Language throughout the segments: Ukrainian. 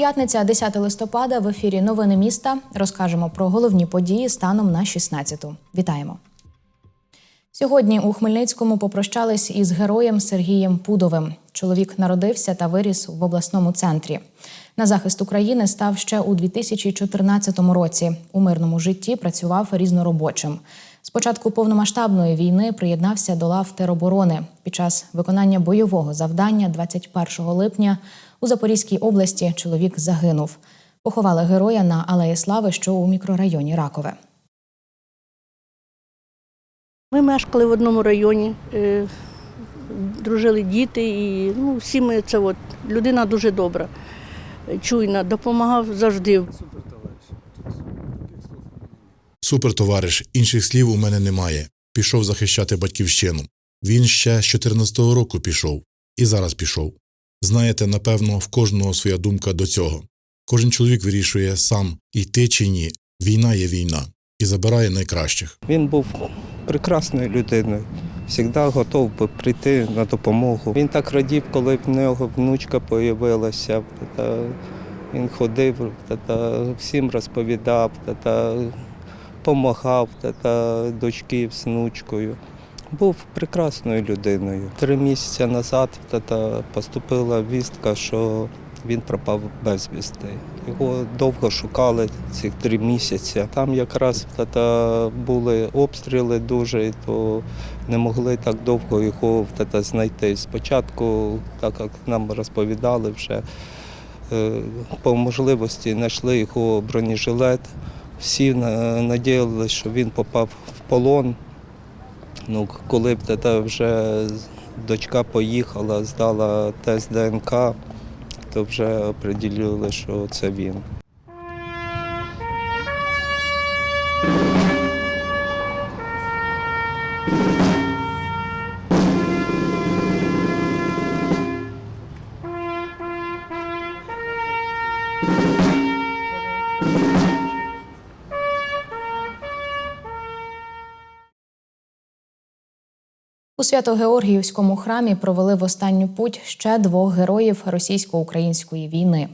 П'ятниця, 10 листопада. В ефірі Новини міста. Розкажемо про головні події станом на 16-ту. Вітаємо. Сьогодні у Хмельницькому попрощались із героєм Сергієм Пудовим. Чоловік народився та виріс в обласному центрі. На захист України став ще у 2014 році. У мирному житті працював різноробочим. З початку повномасштабної війни приєднався до лав тероборони. Під час виконання бойового завдання 21 липня у Запорізькій області чоловік загинув. Поховали героя на Алеї Слави, що у мікрорайоні Ракове. Ми мешкали в одному районі, е, дружили діти, і ну, всі ми це от, людина дуже добра, чуйна, допомагав завжди. Супер, товариш, інших слів у мене немає. Пішов захищати батьківщину. Він ще з 14-го року пішов і зараз пішов. Знаєте, напевно, в кожного своя думка до цього. Кожен чоловік вирішує сам, йти чи ні. Війна є війна і забирає найкращих. Він був прекрасною людиною, завжди готов був прийти на допомогу. Він так радів, коли в нього внучка з'явилася. Він ходив, всім розповідав, допомагав дочки з внучкою. Був прекрасною людиною. Три місяці назад поступила вістка, що він пропав безвісти. Його довго шукали ці три місяці. Там якраз та були обстріли дуже, то не могли так довго його та знайти. Спочатку, так як нам розповідали, вже е, по можливості знайшли його бронежилет. Всі на- надіялися, що він попав в полон. Ну, коли б та вже дочка поїхала, здала тест ДНК, то вже оприділили, що це він. У Свято-Георгіївському храмі провели в останню путь ще двох героїв російсько-української війни.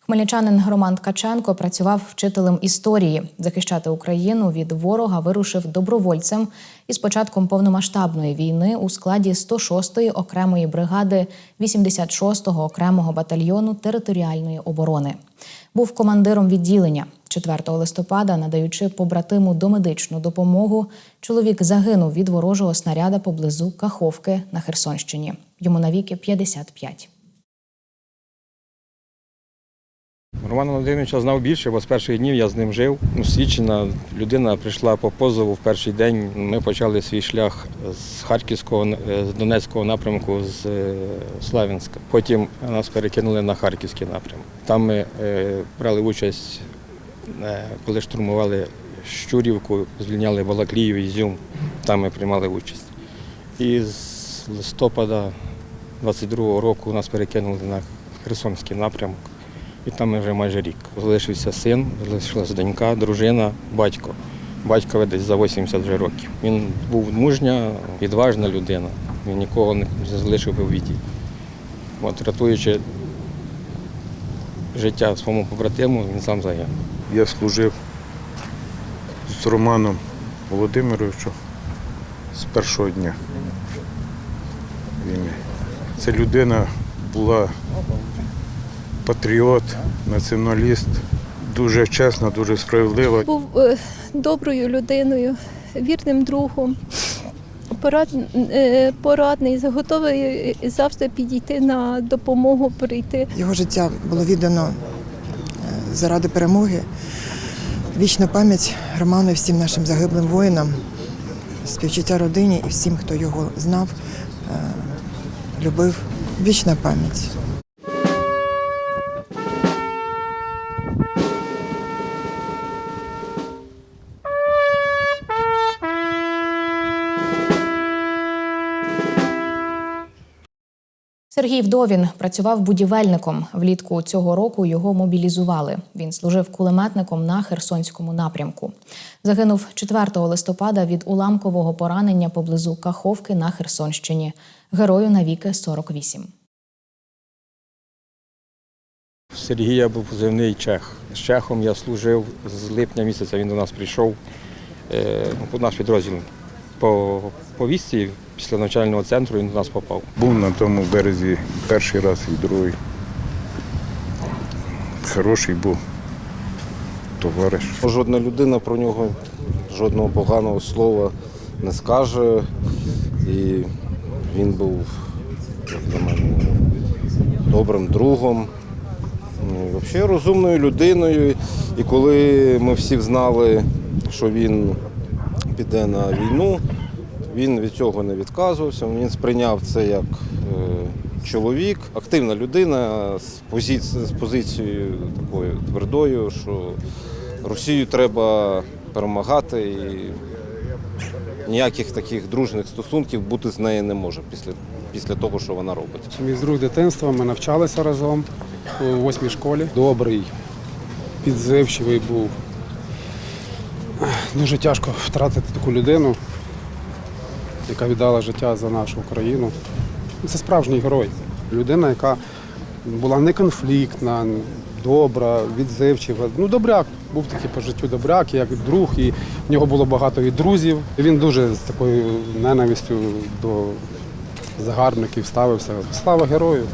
Хмельничанин Роман Ткаченко працював вчителем історії. Захищати Україну від ворога вирушив добровольцем із початком повномасштабної війни у складі 106-ї окремої бригади 86-го окремого батальйону територіальної оборони. Був командиром відділення. 4 листопада, надаючи побратиму домедичну допомогу, чоловік загинув від ворожого снаряда поблизу Каховки на Херсонщині. Йому навіки 55. Романа Володимировича знав більше, бо з перших днів я з ним жив. Освічена людина прийшла по позову в перший день. Ми почали свій шлях з Харківського, е, з Донецького напрямку, з е, Славянська. Потім нас перекинули на Харківський напрямок. Там ми е, брали участь, коли штурмували Щурівку, звільняли Балаклію, Ізюм. Там ми приймали участь. І з листопада 22-го року нас перекинули на Херсонський напрямок. І там вже майже рік. Залишився син, залишилася донька, дружина, батько. Батькові десь за 80 вже років. Він був мужня, відважна людина. Він нікого не залишив в біді. От, рятуючи життя своєму побратиму, він сам загинув. Я служив з Романом Володимировичем з першого дня війни. Ця людина була патріот, націоналіст, дуже чесна, дуже справедлива. був е, доброю людиною, вірним другом, порад, е, порадний, готовий завжди підійти на допомогу, прийти. Його життя було віддано е, заради перемоги. Вічна пам'ять Роману і всім нашим загиблим воїнам, співчуття родині і всім, хто його знав, е, любив. Вічна пам'ять. Сергій Вдовін працював будівельником. Влітку цього року його мобілізували. Він служив кулеметником на Херсонському напрямку. Загинув 4 листопада від уламкового поранення поблизу Каховки на Херсонщині. Герою навіки 48. В Сергія був позивний Чех. З Чехом я служив з липня місяця. Він до нас прийшов е, у наш підрозділ по повістці. Після навчального центру він до нас попав. Був на тому березі перший раз і другий. Хороший був товариш. Жодна людина про нього жодного поганого слова не скаже. І він був як для мене добрим другом, ну, і взагалі розумною людиною. І коли ми всі знали, що він піде на війну, він від цього не відказувався. Він сприйняв це як е, чоловік, активна людина з, позиці- з позицією такою твердою, що Росію треба перемагати і ніяких таких дружних стосунків бути з нею не може після, після того, що вона робить. Мій друг дитинства, ми навчалися разом у восьмій школі. Добрий, підзивчивий був. Дуже тяжко втратити таку людину, яка віддала життя за нашу Україну. Це справжній герой. Людина, яка була неконфліктна, добра, відзивчива. Ну, добряк, був такий по життю добряк, як друг, і в нього було багато і друзів. Він дуже з такою ненавистю до загарбників ставився. Слава герою!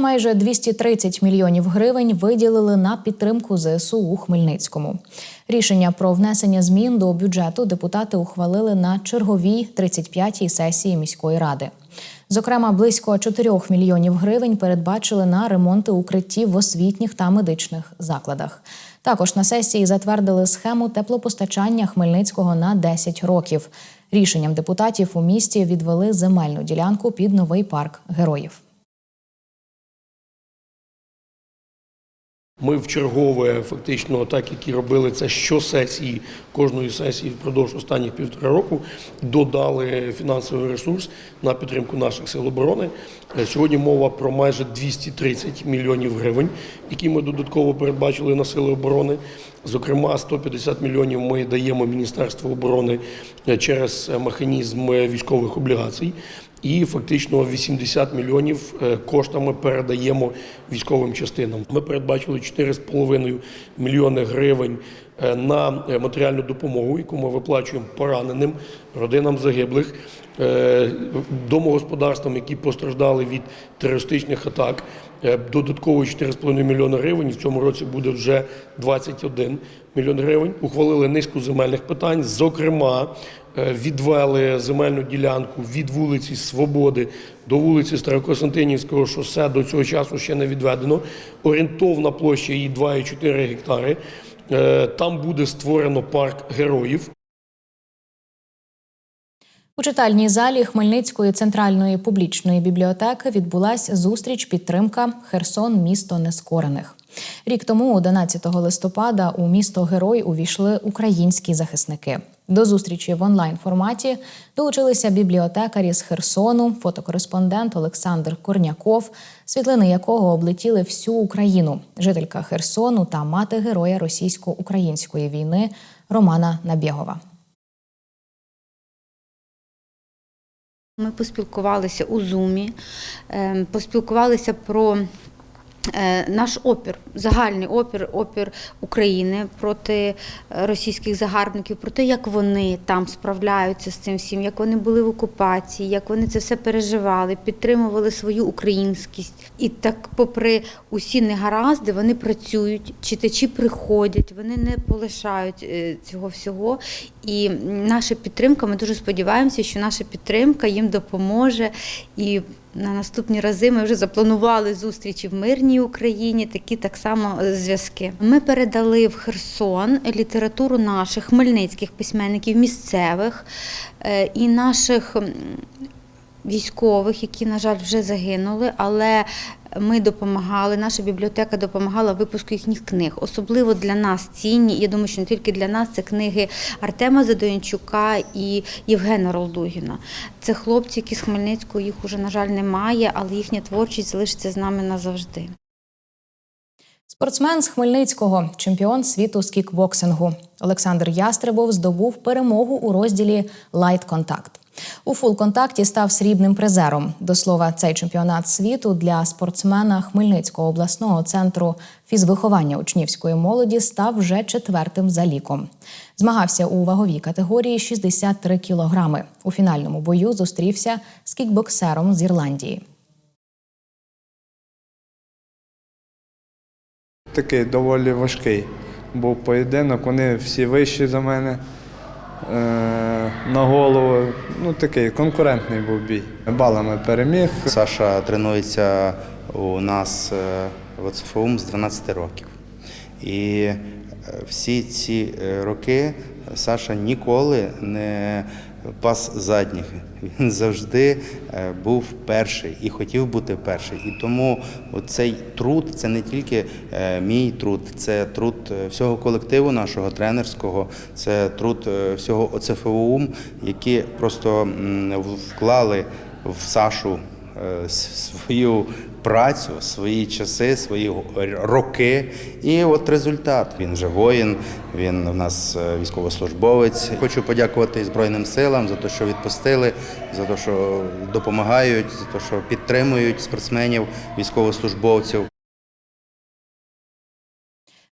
Майже 230 мільйонів гривень виділили на підтримку ЗСУ у Хмельницькому. Рішення про внесення змін до бюджету депутати ухвалили на черговій 35-й сесії міської ради. Зокрема, близько 4 мільйонів гривень передбачили на ремонти укриттів в освітніх та медичних закладах. Також на сесії затвердили схему теплопостачання Хмельницького на 10 років. Рішенням депутатів у місті відвели земельну ділянку під новий парк героїв. Ми в чергове, фактично, так як і робили це щосесії, кожної сесії впродовж останніх півтора року, додали фінансовий ресурс на підтримку наших сил оборони. Е, Сьогодні мова про майже 230 мільйонів гривень, які ми додатково передбачили на сили оборони. Зокрема, 150 мільйонів ми даємо Міністерству оборони е, через е, механізм військових облігацій. І фактично 80 мільйонів е, коштами передаємо військовим частинам. Ми передбачили 4,5 мільйони гривень на е, матеріальну допомогу, яку ми виплачуємо пораненим родинам загиблих, е, домогосподарствам, які постраждали від терористичних атак. Е, Додатково 4,5 мільйони гривень. В цьому році буде вже 21 мільйон гривень. Ухвалили низку земельних питань. Зокрема, відвели земельну ділянку від вулиці Свободи до вулиці Старокостянтинівського шосе. До цього часу ще не відведено. Орієнтовна площа її 2,4 гектари. Е, Там буде створено парк героїв. У читальній залі Хмельницької центральної публічної бібліотеки відбулася зустріч підтримка Херсон місто нескорених. Рік тому, 11 листопада, у місто Герой увійшли українські захисники. До зустрічі в онлайн форматі долучилися бібліотекарі з Херсону, фотокореспондент Олександр Корняков, світлини якого облетіли всю Україну, жителька Херсону та мати героя російсько-української війни Романа Набєгова. Ми поспілкувалися у Зумі, ем, поспілкувалися про наш опір, загальний опір, опір України проти е, російських загарбників, про те, як вони там справляються з цим всім, як вони були в окупації, як вони це все переживали, підтримували свою українськість. І так, попри усі негаразди, вони працюють, читачі приходять, вони не полишають е, цього всього. І наша підтримка, ми дуже сподіваємося, що наша підтримка їм допоможе. І на наступні рази ми вже запланували зустрічі в мирній Україні, такі так само е, зв'язки. Ми передали в Херсон літературу наших хмельницьких письменників, місцевих е, і наших військових, які, на жаль, вже загинули, але ми допомагали, наша бібліотека допомагала випуску їхніх книг. Особливо для нас цінні, я думаю, що не тільки для нас, це книги Артема Задоянчука і Євгена Ролдугіна. Це хлопці, які з Хмельницького їх уже, на жаль, немає, але їхня творчість залишиться з нами назавжди. Спортсмен з Хмельницького, чемпіон світу з кікбоксингу. Олександр Ястребов здобув перемогу у розділі Лайт Контакт. У фул-контакті став срібним призером. До слова, цей чемпіонат світу для спортсмена Хмельницького обласного центру фізвиховання учнівської молоді став вже четвертим за ліком. Змагався у ваговій категорії 63 кілограми. У фінальному бою зустрівся з кікбоксером з Ірландії. Такий доволі важкий був поєдинок. Вони всі вищі за мене е, на голову. Ну такий конкурентний був бій. Балами переміг. Саша тренується у нас е, в ОЦФУМ з 12 років. І е, всі ці е, роки Саша ніколи не пас задніх. Він завжди е, був перший і хотів бути перший. І тому цей труд це не тільки е, мій труд, це труд е, всього колективу нашого тренерського, це труд всього ОЦФУ, які просто вклали в Сашу свою працю, свої часи, свої роки. І от результат. Він же воїн, він у нас е, військовослужбовець. Хочу подякувати Збройним силам за те, що відпустили, за те, що допомагають, за те, що підтримують спортсменів, військовослужбовців.